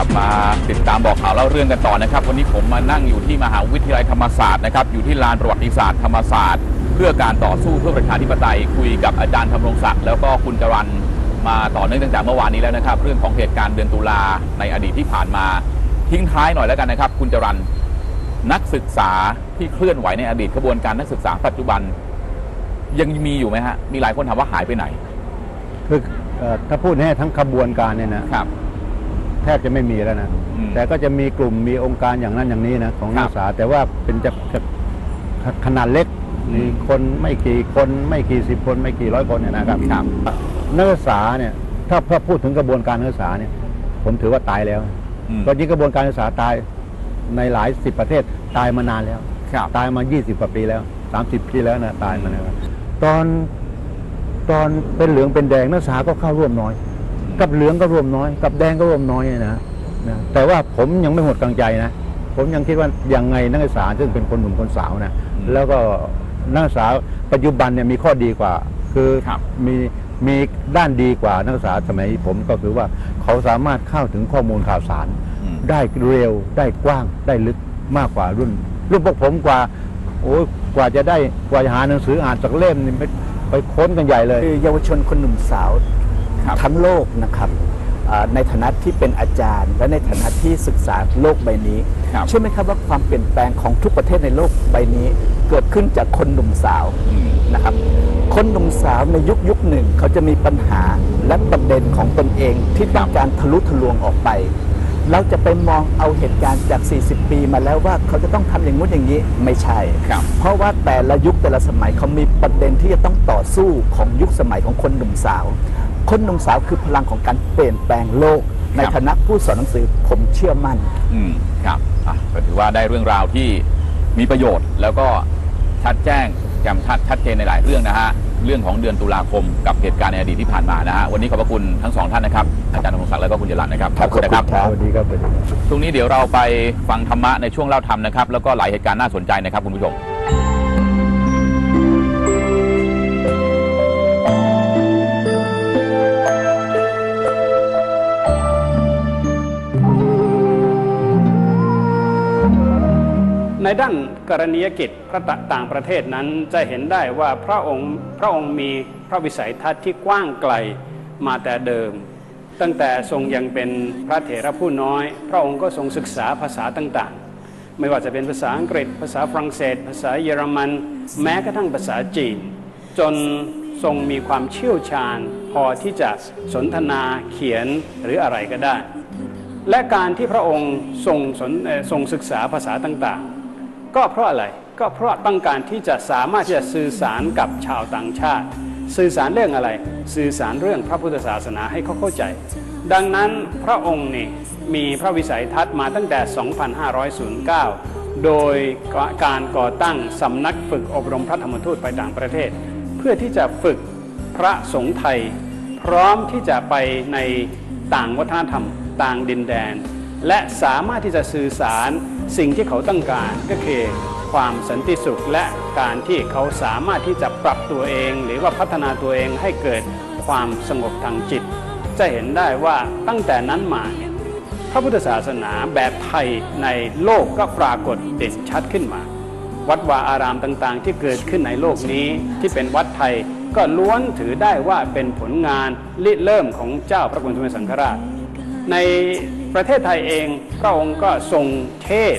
ลับมาติดตามบอกข่าวเล่าเรื่องกันต่อนะครับ วันนี้ผมมานั่งอยู่ที่มหาวิทยาลัยธรรมศาสตร์นะครับอยู่ที่ลานประวัติศาสตร์ธรรมศาสตร์ เพื่อการต่อสู้เพื่อประชาธิปไตยคุยกับอาจารย์ธำรงศักดิ์แล้วก็คุณจรันมาต่อเนื่องตั้งแต่เมื่อวานนี้แล้วนะครับ เรื่องของเหตุการณ์เดือนตุลาในอดีตที่ผ่านมา ทิ้งท้ายหน่อยแล้วกันนะครับ คุณจรันนักศึกษาที่เคลื่อนไหวในอดีตกระบวนการนักศึกษาปัจจุบัน ยังมีอยู่ไหมฮะมีหลายคนถามว่าหายไปไหนคือเอ่อถ้าพูดให้ทั้งขบวนการเนี่ยนะครับ แทบจะไม่มีแล้วนะ อืม แต่ก็จะมีกลุ่มมีองค์การอย่างนั้นอย่างนี้นะของครันับกศึกษา แต่ว่าเป็นจะจะขนาดเล็กอืม มีคนไม่กี่คนไม่กี่สิบคนไม่กี่ร้อยคนเนี่ยนะครับ ครับ นักศึกษาเนี่ยถ้าถ้าพูดถึงกระบวนการนักศึกษาเนี่ย ผมถือว่าตายแล้วอืมก็ยิ่งกระบวนการศึกษาตายในหลายสิบประเทศตายมานานแล้ว ครับ ตายมา 20กว่าปีแล้ว 30 ปีแล้วนะตายมาแล้วตอนตอนเป็นเหลืองเป็นแดงนักศึกษาก็เข้าร่วมน้อย กับเหลืองก็ร่วมน้อย กับแดงก็ร่วมน้อยนะนะแต่ว่าผมยังไม่หมดกำลังใจนะ ผมยังคิดว่ายังไงนักศึกษาซึ่งเป็นคนหนุ่มคนสาวนะอืมแล้วก็นักศึกษาปัจจุบันเนี่ยมีข้อดีกว่า คือครับมีมีด้านดีกว่านักศึกษาสมัยผมก็คือว่าเขาสามารถเข้าถึงข้อมูลข่าวสารอืมได้เร็วได้กว้างได้ลึกมากกว่ารุ่น รุ่นพวกผมกว่าโอ้ยกว่าจะได้กว่าจะหาหนังสืออ่านสักเล่มนี่ไปไปค้นกันใหญ่เลยคือเยาวชนคนหนุ่มสาวครับ ทั้งโลกนะครับอ่าในฐานะที่เป็นอาจารย์ และในฐานะที่ศึกษาโลกใบนี้ครับเชื่อไหมครับว่าความเปลี่ยนแปลงของทุกประเทศในโลกใบนี้ เกิดขึ้นจากคนหนุ่มสาวอืมนะครับ คนหนุ่มสาวในยุคยุคหนึ่งเขาจะมีปัญหาและประเด็นของตนเองที่ต้องการทะลุทะลวงออกไป เราจะไปมองเอาเหตุการณ์จาก 40 ปีมาแล้วว่าเขาจะต้องทำอย่างงู้นอย่างนี้ไม่ใช่ครับเพราะว่าแต่ละยุคแต่ละสมัยเขามีประเด็นที่จะต้องต่อสู้ของยุคสมัยของคนหนุ่มสาว คนหนุ่มสาวคือพลังของการเปลี่ยนแปลงโลก ในฐานะผู้สอนหนังสือผมเชื่อมั่น อืมครับอะก็ถือว่าได้เรื่องราวที่มีประโยชน์ แล้วก็ชัดแจ้งแจ่มชัดชัดเจนในหลายเรื่องนะฮะเรื่องของเดือนตุลาคมกับเหตุการณ์ในอดีตที่ผ่านมานะฮะวันนี้ขอบพระคุณทั้งสองท่านนะครับอาจารย์ธนงศักดิ์แล้วก็คุณจรันนะครับครับณนะครับขอบคุณครับสวัสดีครับสวัสดีครับช่วงนี้เดี๋ยวเราไปฟังธรรมะในช่วงเล่าธรรมนะครับแล้วก็หลายเหตุการณ์น่าสนใจนะครับคุณผู้ชม ในด้านกรณียกิจพระต่างประเทศนั้นจะเห็นได้ว่าพระองค์พระองค์มีพระวิสัยทัศน์ที่กว้างไกลมาแต่เดิม ตั้งแต่ทรงยังเป็นพระเถระผู้น้อย พระองค์ก็ทรงศึกษาภาษาต่างๆ ไม่ว่าจะเป็นภาษาอังกฤษ ภาษาฝรั่งเศส ภาษาเยอรมัน แม้กระทั่งภาษาจีน จนทรงมีความเชี่ยวชาญ พอที่จะสนทนาเขียนหรืออะไรก็ได้ และการที่พระองค์ทรงทรงศึกษาภาษาต่าง ก็เพราะอะไรก็เพราะต้องการที่จะสามารถที่จะสื่อสารกับชาวต่างชาติ สื่อสารเรื่องอะไร สื่อสารเรื่องพระพุทธศาสนาให้เขาเข้าใจ ดังนั้นพระองค์นี่มีพระวิสัยทัศน์มาตั้งแต่ 2509 โดยการก่อตั้งสำนักฝึกอบรมพระธรรมทูตไปต่างประเทศ เพื่อที่จะฝึกพระสงฆ์ไทย พร้อมที่จะไปในต่างวัฒนธรรม ต่างดินแดน และสามารถที่จะสื่อสาร สิ่งที่เขาต้องการก็คือความสันติสุขและการที่เขาสามารถที่จะปรับตัวเอง หรือว่าพัฒนาตัวเองให้เกิดความสงบทางจิต จะเห็นได้ว่าตั้งแต่นั้นมาเนี่ยพระพุทธศาสนาแบบไทยในโลกก็ปรากฏเด่นชัดขึ้นมา วัดวาอารามต่างๆ ที่เกิดขึ้นในโลกนี้ที่เป็นวัดไทยก็ล้วนถือได้ว่าเป็นผลงานริเริ่มของเจ้าพระคุณสมเด็จสังฆราช ในประเทศไทยเอง พระองค์ก็ทรงเทศ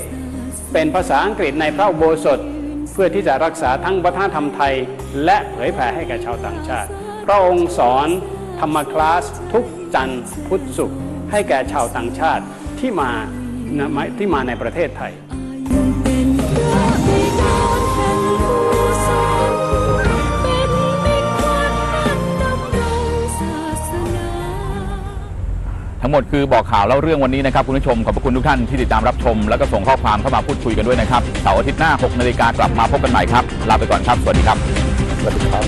เป็นภาษาอังกฤษในพระโบสถเพื่อที่จะรักษาทั้งวัฒนธรรมไทย และเผยแผ่ให้แก่ชาวต่างชาติ พระองค์สอนธรรมคลาสทุกจันทร์พุธศุกร์ให้แก่ชาวต่างชาติที่มาที่มาในประเทศไทย งหมดคือบอกข่าวเล่าเรื่องวันนี้นะครับคุณผู้ชมขอบพระคุณทุกท่านที่ติดตามรับชม แล้วก็ส่งข้อความเข้ามาพูดคุยกันด้วยนะครับเสาร์อาทิตย์หน้า6นาฬิกากลับมาพบกันใหม่ครับลาไปก่อนครับสวัสดีครับสวัสดีครับ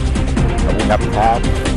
ขอบคุณครับครับ